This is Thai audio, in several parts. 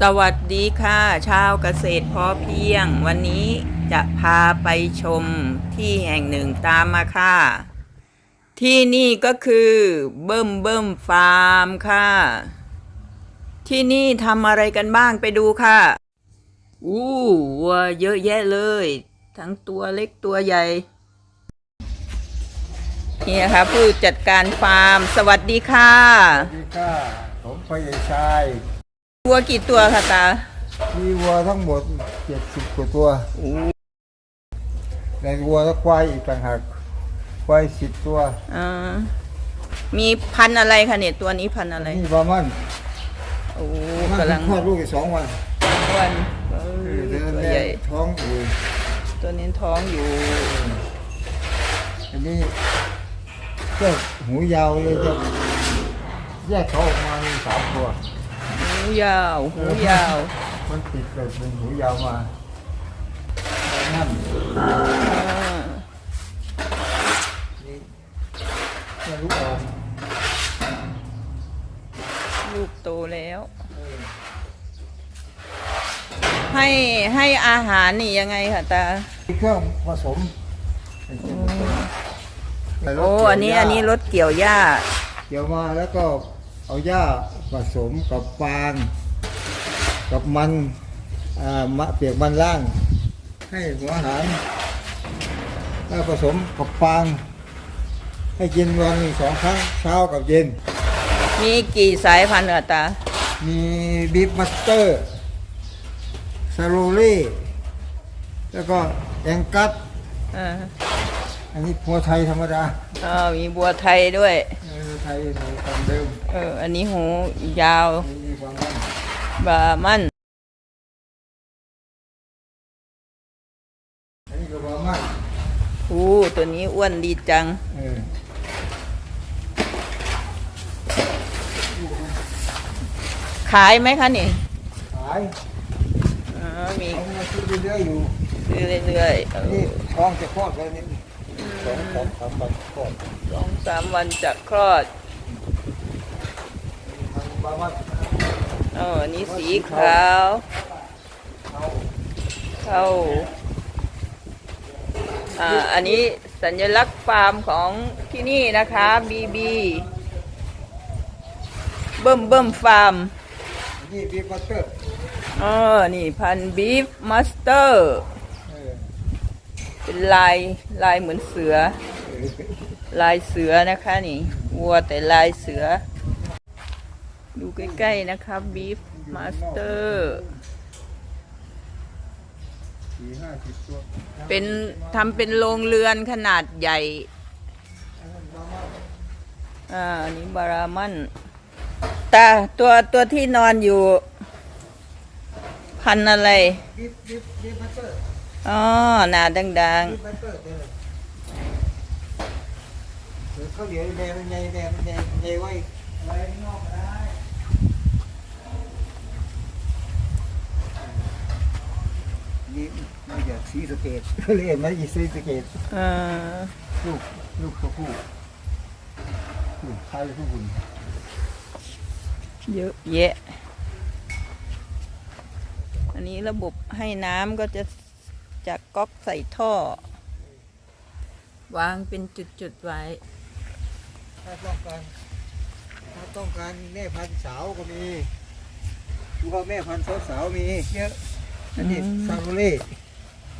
สวัสดีค่ะ ชาวเกษตรพอเพียง วันนี้จะพาไปชมที่แห่งหนึ่งตามมาค่ะ ที่นี่ก็คือเบิ่มเบิ่มฟาร์มค่ะ ที่นี่ทำอะไรกันบ้างไปดูค่ะ อู้วัวเยอะแยะเลย ทั้งตัวเล็กตัวใหญ่ นี่นะคะผู้จัดการฟาร์ม สวัสดีค่ะ สวัสดีค่ะผมพยายชาย วัวกี่ตัวคะตา มีวัวทั้งหมดเจ็ดสิบกว่าตัวอู้ในวัวและควายอีกต่างหากควายสิบตัวอ่า มีพันธุ์อะไรคะเนี่ยตัวนี้พันธุ์อะไร นี่บามันโอ้มันกำลังคลอดลูกอีกสองวันอ้วนเอเอออเดือนตัวแรใหญ่กท้องอยู่ตัวนี้ท้องอยู่ อันนี้เจ้าหูยาวเลยเจ้าแยกเขาออกมามีสามตัว หูยาวหูยาว มันติดเลยเป็นหูยาวมานั่นอ่านี่แม่ลูกอ่อนลูกโตแล้ว ให้ให้อาหารนี่ยังไงคะตามีเครื่องผสมโอ้อันนี้อันนี้รถเกี่ยวหญ้า เกี่ยวมาแล้วก็เอาหญ้า ผสมกับฟางกับมันอ่ามะเปียกมันล่าง ให้หัวอาหารแล้วผสมกับฟาง ให้กินวันหนึ่งสองครั้งเช้ากับเย็น มีกี่สายพันธุ์คะตา มีบีฟมัสเตอร์ซาโรเล่แล้วก็แองกัส อ่าอันนี้พัวไทยธรรมดาอ่ามีบัวไทยด้วยเออไทยในตามเดิมเออ อันนี้หูยาวไม่มีความมั่นบามันอันนี้ก็ความมั่นอู้ตัวนี้อ้วนดีจัง เออขายไหมคะนี่ขายอ๋อมีเอามาซื้อเรื่อยๆอยู่ซื้อเรื่อยๆเอนี่อท้องจะคลอดแล้วนี่ สองสามสามวันคลอดสองสามวันจะคลอดทางบ้านว่าอ๋ออันนี้สีขาวเอาเข้าอ่าอันนี้สัญลักษณ์ฟาร์มของที่นี่นะคะบีบีเบิ่มเบิ่มฟาร์มนี่บีบัตเตอร์อ๋อนี่พันบีฟมาสเตอร์เออ เป็นลายลายเหมือนเสือ ลายเสือนะคะนี่วัวแต่ลายเสือ ดูใกล้ๆนะคะบีฟมาสเตอร์เป็นทำเป็นโรงเรือนขนาดใหญ่ อ่าอันนี้บารามันตาตัวตัวที่นอนอยู่ พันอะไร บีบีบีบัตเตอร์ อ๋อหนาดังบีบัตเตอร์เดี๋ยวเดี๋ยวเขาเดี๋ยวแดงใหญ่แดงใหญ่ใหญ่ไว้ไว้นอกได้นี่มาจากสีสเกตเรียนมาจากสีสเกตลูกลูกตัวผู้ลูกชายผู้บุญเยอะแยะ อันนี้ระบบให้น้ำก็จะ จากก๊อกใส่ท่อ วางเป็นจุดๆไว้ ถ้าต้องการถ้าต้องการแม่พันธุ์สาวก็มีดูว่าแม่พันธุ์สาวๆมีเยอะอันนี้อืม ซาโรเล่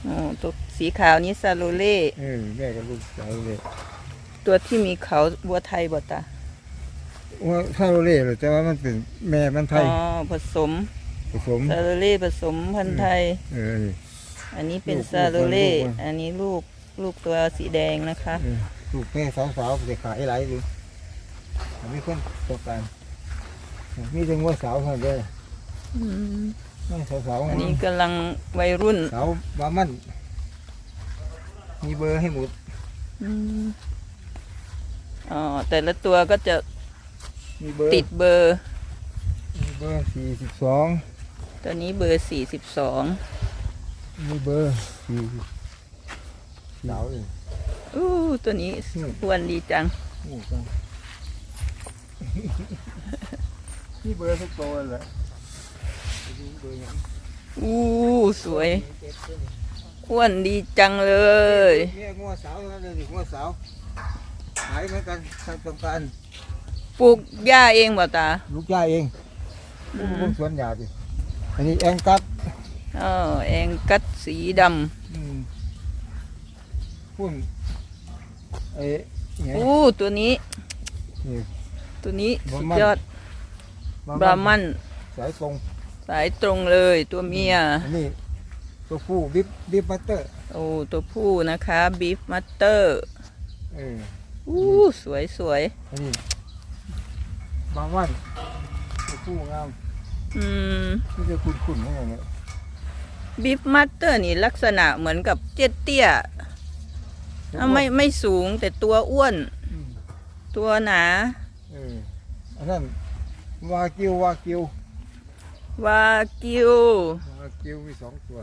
อ๋อตัวสีขาวนี้ซาโลเล่เออแม่กับลูกซาโรเล่ตัวที่มีเขาบัวไทยบตาว่าซาโรเล่เหรอแต่ว่ามันเป็นแม่มันไทอ๋ยอผสมผสม ซาโลเล่ผสมพันธุ์ไทย เออนี่ อันนี้เป็นลูกซาโลเล่ลูกมันอันนี้ลูกลูกตัวสีแดงนะคะเออลูกแม่สาวๆจะขายหลายอยู่แต่ไม่คนต้องการมีแต่งัวสาวเท่านั้นเด้ออืมแม่สาวๆอันนี้กำลังวัยรุ่นสาวบามันมีเบอร์ให้หมดอืมอ๋อแต่ละตัวก็จะมีเบอร์ติดเบอร์มีเบอร์สี่สิบสองตัวนี้เบอร์สี่สิบสอง มีเบอร์สี่สาวเลยอู้ตัวนี้อืมอ้วนดีจังโอ้จังมีเบอร์ทุกตัวเลยอู้สวยอ้วนดีจังเลยเนี่ยงัวสาวนั่นเลยงัวสาวขายเหมือนกันทางต้องการปลูกหญ้าเองบ่ตาลูกยาเองอืลูมกสวนยาดิอันนี้แองกัด เออเองกัดสีดอืมพุ่นไอ้เนี่ำยอู้ตัวนี้ นี่ ตัวนี้บราสุหมั่นดยอดบราหมันสายตรงสายตรงเลยตัวเมีย อันนี้ตัวผู้บิ๊บบิ๊บบัตเตอร์โอ้ตัวผู้นะคะบีฟมัตเตอร์เอออู้สวยสวยอันนี้บางวันตัวผู้งามอืม นี่จะคุ้นคุ้นๆอะไรเนี่ย บีฟมัตเตอร์นี่ลักษณะเหมือนกับเจ็ดเตี้ยอะไม่ไม่สูงแต่ตัวอ้วน อืมตัวหนา เอออันนั้นวากิววากิววากิว วากิวมีสองตัว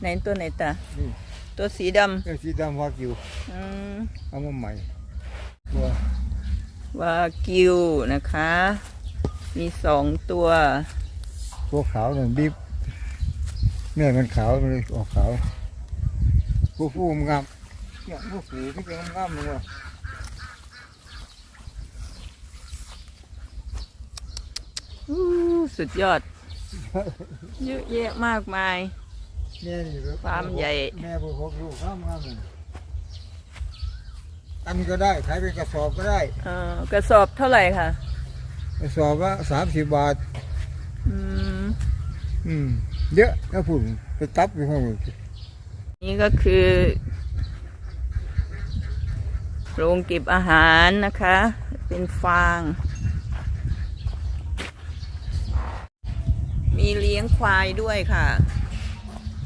ไหนตัวไหนตานี่ ตัวสีดเออสีดำวากิวำอืมเอามาใหม่ตัววากิวนะคะ มีสองตัว ตัวขาวเนี่ยบิ๊บ เนื้อมันขาวมันเลยออกขาวผู้ผู้มันงามเนี่ยผู้ผู้ที่เป็นงามๆเลยว่ะอู้สุดยอด เยอะแยะมากมายแม่นี่แบบความใหญ่ แม่บุหกลูกงามงามเลยอันก็ได้ขายเป็นกระสอบก็ได้เอ่อกระสอบเท่าไหร่คะกระสอบละสามสิบบาท อืม อืม เยอะนะพุ่นไปตับอยู่ข้างบนนี่ก็คือโรงเก็บอาหารนะคะ เป็นฟาง มีเลี้ยงควายด้วยค่ะ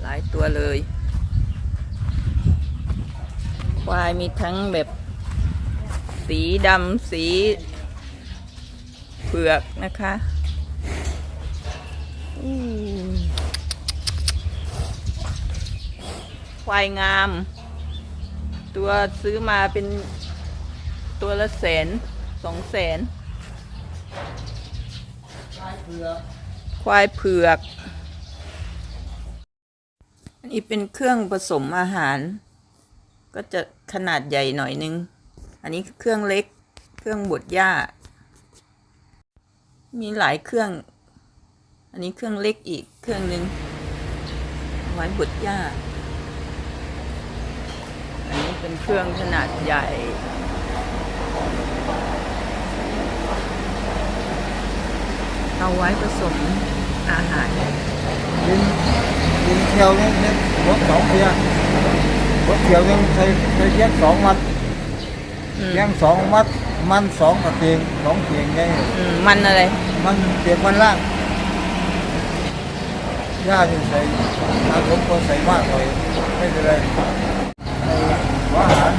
หลายตัวเลย ควายมีทั้งแบบสีดำสีเผือกนะคะอืม ควายงาม ตัวซื้อมาเป็นตัวละแสนสองแสนควายเผือก อันนี้เป็นเครื่องผสมอาหาร ก็จะขนาดใหญ่หน่อยนึง อันนี้เครื่องเล็ก เครื่องบดหญ้า มีหลายเครื่อง อันนี้เครื่องเล็กอีกเครื่องหนึ่งเอาไว้บดหญ้าอันนี้ เป็นเครื่องขนาดใหญ่เอาไว้ผสมอาหารดินดินเที่ยวเนี่ยเนี่ยรถสองเที่ยวรถเที่ยวเนี่ยใส่ใส่เลี้ยงสองมัดอืมเลี้ยงสองมัดมันสองกระเทียงสองเทียงไงอืมมันอะไร มันเปียกมันล่างหญ้าที่ใส่ถ้าผมก็ใส่มากหน่อยไม่เป็นไรไอ้ หัวอาหาร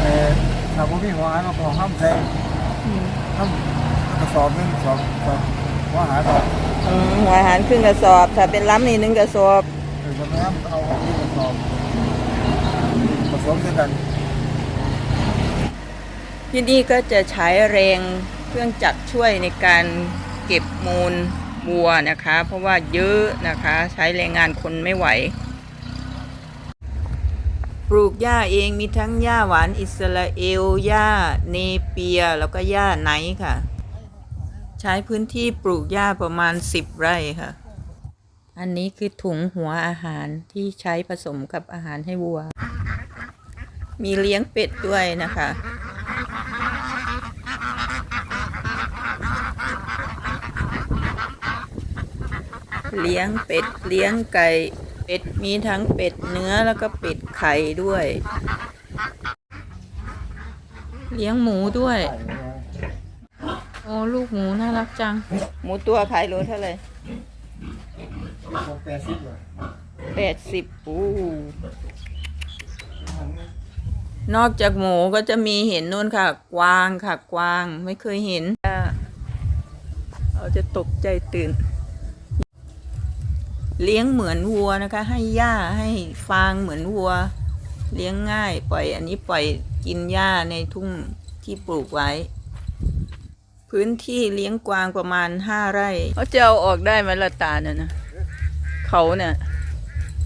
เอ่อถ้าผมมีหัวอาหารเราก็ห้ามใส่ห้ามกระสอบหนึงสอบสอบหัวอาหารออกอืมหัวอาหารครึ่งกระสอบ ถ้าเป็นล้ำนี่หนึ่งกระสอบหรือจะไม่ห้ามเอาออกที่กระสอบผสมด้วยกันที่นี่ก็จะใช้แรงเครื่องจักรช่วยในการเก็บมูลวัวนะคะ เพราะว่าเยอะนะคะ ใช้แรงงานคนไม่ไหว ปลูกหญ้าเองมีทั้งหญ้าหวานอิสราเอลหญ้าเนเปียแล้วก็หญ้าไนค่ะ ใช้พื้นที่ปลูกหญ้าประมาณ 10 ไร่ค่ะ อันนี้คือถุงหัวอาหารที่ใช้ผสมกับอาหารให้วัว มีเลี้ยงเป็ดด้วยนะคะเลี้ยงเป็ด เลี้ยงไก่ มีทั้งเป็ดเนื้อแล้วก็เป็ดไข่ด้วย เลี้ยงหมูด้วย โอ้ลูกหมูน่ารักจัง หมูตัวขายโลเท่าไหร่แปดสิบแปดสิบอู้นอกจากหมูก็จะมีเห็นนู่นค่ะ กวางค่ะ กวางไม่เคยเห็นเราจะตกใจตื่น เลี้ยงเหมือนวัวนะคะ ให้หญ้าให้ฟางเหมือนวัว เลี้ยงง่าย ปล่อยอันนี้ปล่อยกินหญ้าในทุ่งที่ปลูกไว้พพื้นที่เลี้ยงกวางประมาณห้าไร่เขาจะเอาออกได้ไหมละตาเนี่ยนะเขาเนี่ย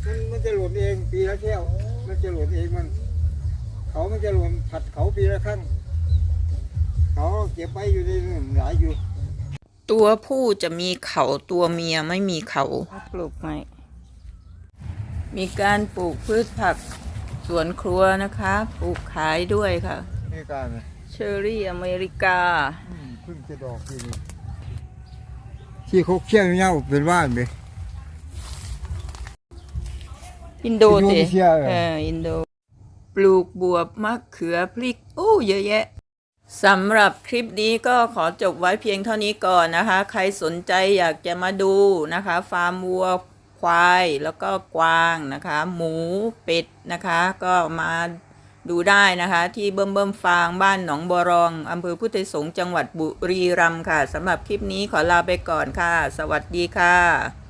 มันมันจะหล่นเองปีละแก้วมันจะหล่นเองมัน เขามันจะหล่นผัดเขาปีละครั้งเขาเก็บไว้อยู่ในนู่นหลายอยู่ ตัวผู้จะมีเขาตัวเมียไม่มีเขาปลูกใหม่มีการปลูกพืชผักสวนครัวนะคะ ปลูกขายด้วยค่ะ นี่การนะเชอร์รี่อเมริกาอืมเพิ่งจะดอกทีนี้ที่เขาเคี่ยวเงี้ยเป็นว่านไหมอินโดอินโดสินีเซียเหรอ เอออินโด ปลูกบวบมะเขือพริก โอ้เยอะแยะ สำหรับคลิปนี้ก็ขอจบไว้เพียงเท่านี้ก่อนนะคะ ใครสนใจอยากจะมาดูนะคะ ฟาร์มวัวควายแล้วก็กวางนะคะ หมูเป็ดนะคะ ก็มาดูได้นะคะ ที่เบิ่มเบิ่มฟางบ้านหนองบัวรองอำเภอพุทธสงฆ์จังหวัดบุรีรัมย์ค่ะสำหรับคลิปนี้ขอลาไปก่อนค่ะ สวัสดีค่ะ